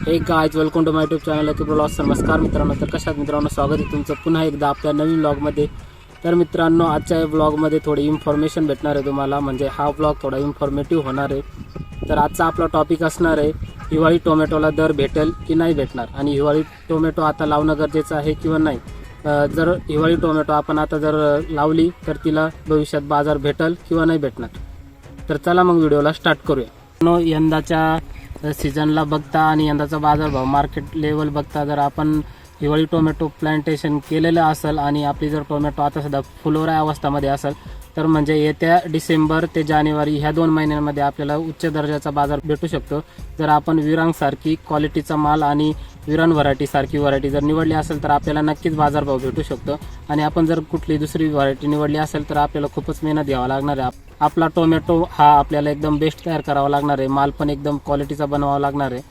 Hey guys welcome to my tube channel की blog नमस्कार मित्रांनो तर कशात मित्रांनो स्वागत आहे तुमचं पुन्हा एकदा आपल्या नवीन ब्लॉगमध्ये तर मित्रांनो आजच्या या ब्लॉगमध्ये थोडी इन्फॉर्मेशन भेटणार आहे तुम्हाला. म्हणजे हा ब्लॉग थोडा इन्फॉर्मेटिव्ह होणार आहे. तर आजचा आपला टॉपिक असणार आहे हिवाळी टोमॅटोला दर भेटेल की नाही भेटणार? आणि हिवाळी टोमॅटो आता लावणं गरजेचं आहे किंवा नाही? जर हिवाळी टोमॅटो आपण आता जर लावली तर तिला भविष्यात बाजार भेटेल किंवा नाही भेटणार? तर चला मग व्हिडिओला स्टार्ट करूया. नो सीझनला बघता आणि यंदाचा बाजारभाव मार्केट लेवल बघता जर आपण हिवाळी टोमॅटो प्लांटेशन केलेलं असेल आणि आपली जर टोमॅटो आता सध्या फुलोरा अवस्थामध्ये असेल तर म्हणजे येत्या डिसेंबर ते जानेवारी ह्या दोन महिन्यांमध्ये आपल्याला उच्च दर्जाचा बाजार भेटू शकतो. जर आपण विरांगसारखी क्वालिटीचा माल आणि विरान व्हरायटीसारखी व्हरायटी जर निवडली असेल तर आपल्याला नक्कीच बाजारभाव भेटू शकतो. आणि आपण जर कुठली दुसरी व्हरायटी निवडली असेल तर आपल्याला खूपच मेहनत घ्यावा लागणार आहे. आपला टोमॅटो हा आपल्याला एकदम बेस्ट तयार करावा लागणार आहे. माल पण एकदम क्वालिटीचा बनवावा लागणार आहे.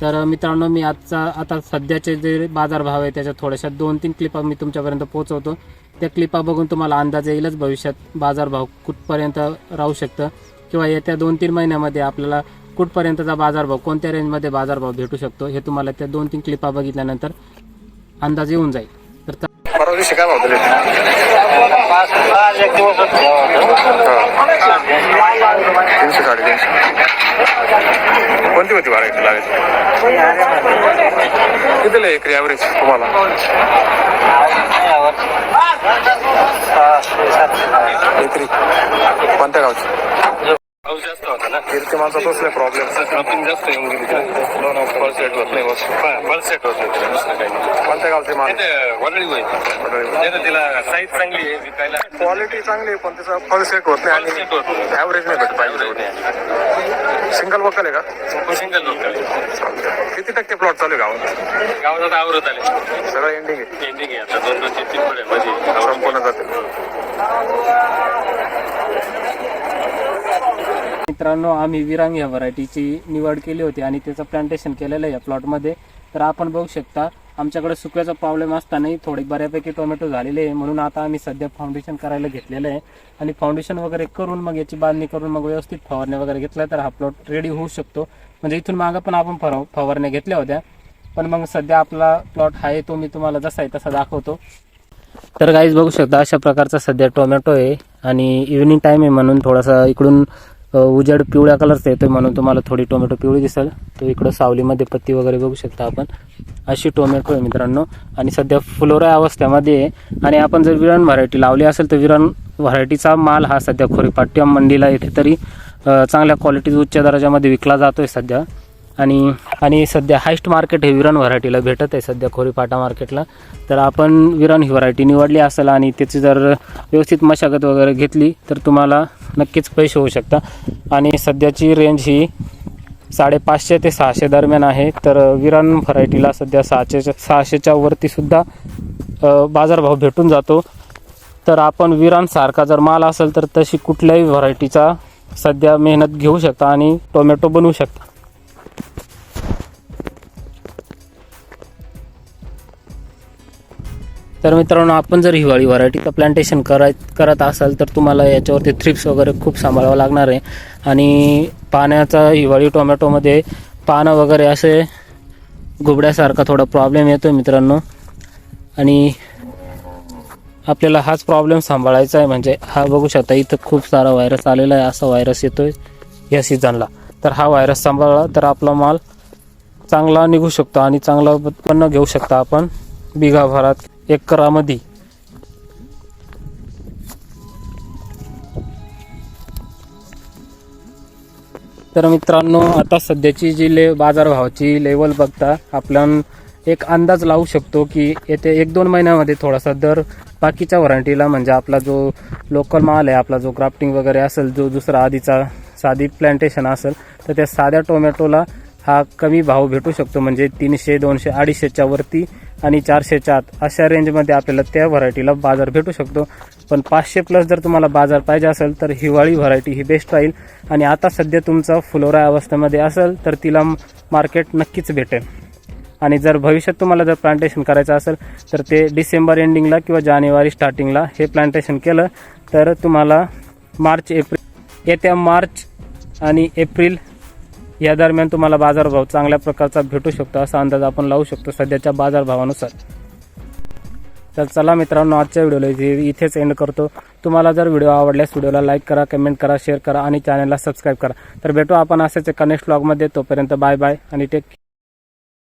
तर मित्रांनो मी आजचा आता सध्याचे जे बाजारभाव आहे त्याच्या थोड्याशा दोन तीन क्लिपा मी तुमच्यापर्यंत पोहोचवतो. त्या क्लिपा बघून तुम्हाला अंदाज येईलच भविष्यात बाजारभाव कुठपर्यंत राहू शकतं किंवा येत्या दोन तीन महिन्यामध्ये आपल्याला कुठपर्यंतचा बाजारभाव कोणत्या रेंजमध्ये बाजारभाव भेटू शकतो हे तुम्हाला त्या दोन तीन क्लिपा बघितल्यानंतर अंदाज येऊन जाईल. परवा दिवशी काय भाव दिले तीनशे साडेतीनशे. कोणती होती व्हरायटी लावायची? कितीला एकरी ॲव्हरेज तुम्हाला? एकरी. कोणत्या गावची? माणसा तोच प्रॉब्लेम शॉपिंग जास्त येऊन गेली दोन फळ सेट होत नाही फळ सेट होत नाही. कोणत्या गावचे माल ते वरळी होईल तिला साईज चांगली आहे विकायला क्वालिटी चांगली आहे पण त्याचा फल सेट होत नाही आणि ॲव्हरेज नाही भेट पाहिजे सिंगल वकल आहे का सिंगल चालतंय. किती टक्के प्लॉट चालू आहे गावात गावात आता आवरत आले सगळं एंडिंग आहे एंडिंग आहे आता दोन दोन तीन तीन मध्ये संपूर्ण जाते मित्रांनो आम्ही विरांग या व्हरायटीची निवड केली होती आणि त्याचं प्लांटेशन केलेलं आहे या प्लॉटमध्ये तर आपण बघू शकता आमच्याकडे सुक्याचा प्रॉब्लेम असतानाही थोडे बऱ्यापैकी टोमॅटो झालेले आहे. म्हणून आता आम्ही सध्या फाउंडेशन करायला घेतलेलं आहे. आणि फाउंडेशन वगैरे करून मग याची बांधणी करून मग व्यवस्थित फवारण्या वगैरे घेतल्या तर हा प्लॉट रेडी होऊ शकतो. म्हणजे इथून मागं पण आपण फर फवारण्या घेतल्या होत्या. पण मग सध्या आपला प्लॉट आहे तो मी तुम्हाला जसा आहे तसा दाखवतो. तर गाईज बघू शकता अशा प्रकारचा सध्या टोमॅटो आहे. आणि इव्हिनिंग टाईम आहे म्हणून थोडासा इकडून उजेड पिवळ्या कलरचा येतोय म्हणून तुम्हाला थोडी टोमॅटो पिवळी दिसेल. तो इकडं सावलीमध्ये पत्ती वगैरे बघू शकता आपण. अशी टोमॅटो आहे मित्रांनो. आणि सध्या फुलोरा अवस्थेमध्ये आहे. आणि आपण जर विरण व्हरायटी लावली असेल तर विरण व्हरायटीचा माल हा सध्या खोरीपाट्यम मंडीला येथे तरी चांगल्या क्वालिटी उच्च दर्जामध्ये विकला जातोय सध्या. आणि आणि सध्या हायस्ट मार्केट हे विरान व्हरायटीला भेटत आहे सध्या खोरीपाटा मार्केटला. तर आपण विरण ही व्हरायटी निवडली असेल आणि त्याची जर व्यवस्थित मशागत वगैरे घेतली तर तुम्हाला नक्कीच पैसे होऊ शकतात. आणि सध्याची रेंज ही साडेपाचशे ते सहाशे दरम्यान आहे. तर विरान व्हरायटीला सध्या सहाशे सहाशेच्या वरतीसुद्धा बाजारभाव भेटून जातो. तर आपण विरांसारखा जर माल असेल तर तशी कुठल्याही व्हरायटीचा सध्या मेहनत घेऊ शकता आणि टोमॅटो बनवू शकता. तर मित्रांनो आपण जर हिवाळी व्हरायटीचं प्लांटेशन कराय करत असाल तर तुम्हाला याच्यावरती थ्रिप्स वगैरे खूप सांभाळावं लागणार आहे. आणि पाण्याचा हिवाळी टोमॅटोमध्ये पानं वगैरे असे घुबड्यासारखा थोडा प्रॉब्लेम येतो मित्रांनो. आणि आपल्याला हाच प्रॉब्लेम सांभाळायचा आहे म्हणजे हा बघू शकता इथं खूप सारा व्हायरस आलेला आहे असा व्हायरस आहे या सीझनला तर हा व्हायरस सांभाळला तर आपला माल चांगला निघू शकतो आणि चांगलं उत्पन्न घेऊ शकता आपण. बिघाभरात एकरामध्ये. तर मित्रांनो आता सध्याची जी ले बाजारभावाची लेवल बघता आपण एक अंदाज लावू शकतो की येते एक दोन महिन्यामध्ये थोडासा दर बाकीच्या व्हरायटीला म्हणजे आपला जो लोकल माल आहे आपला जो क्राफ्टिंग वगैरे असेल जो दुसरा आधीचा साधी प्लांटेशन असेल तर त्या साध्या टोमॅटोला हा कमी भाव भेटू शकतो म्हणजे तीनशे दोनशे अडीचशेच्या वरती आणि चारशेच्या आत. अशा रेंजमध्ये आपल्याला त्या व्हरायटीला बाजार भेटू शकतो. पण पाचशे प्लस जर तुम्हाला बाजार पाहिजे असेल तर हिवाळी व्हरायटी ही बेस्ट राहील. आणि आता सध्या तुमचा फुलोरा अवस्थेमध्ये असेल तर तिला मार्केट नक्कीच भेटेल. आणि जर भविष्यात तुम्हाला जर प्लांटेशन करायचं असेल तर ते डिसेंबर एंडिंगला किंवा जानेवारी स्टार्टिंगला हे प्लांटेशन केलं तर तुम्हाला मार्च एप्रिल येत्या मार्च आणि एप्रिल या दरम्यान तुम्हाला बाजारभाव चांगल्या प्रकारचा भेटू शकतो असा अंदाज आपण लावू शकतो सध्याच्या बाजारभावानुसार. तर चला मित्रांनो आजच्या व्हिडिओला इथेच एंड करतो. तुम्हाला जर व्हिडिओ आवडल्यास व्हिडिओला लाईक करा कमेंट करा शेअर करा आणि चॅनलला सबस्क्राईब करा. तर भेटू आपण असेच एका नेक्स्ट ब्लॉगमध्ये तोपर्यंत बाय बाय आणि टेक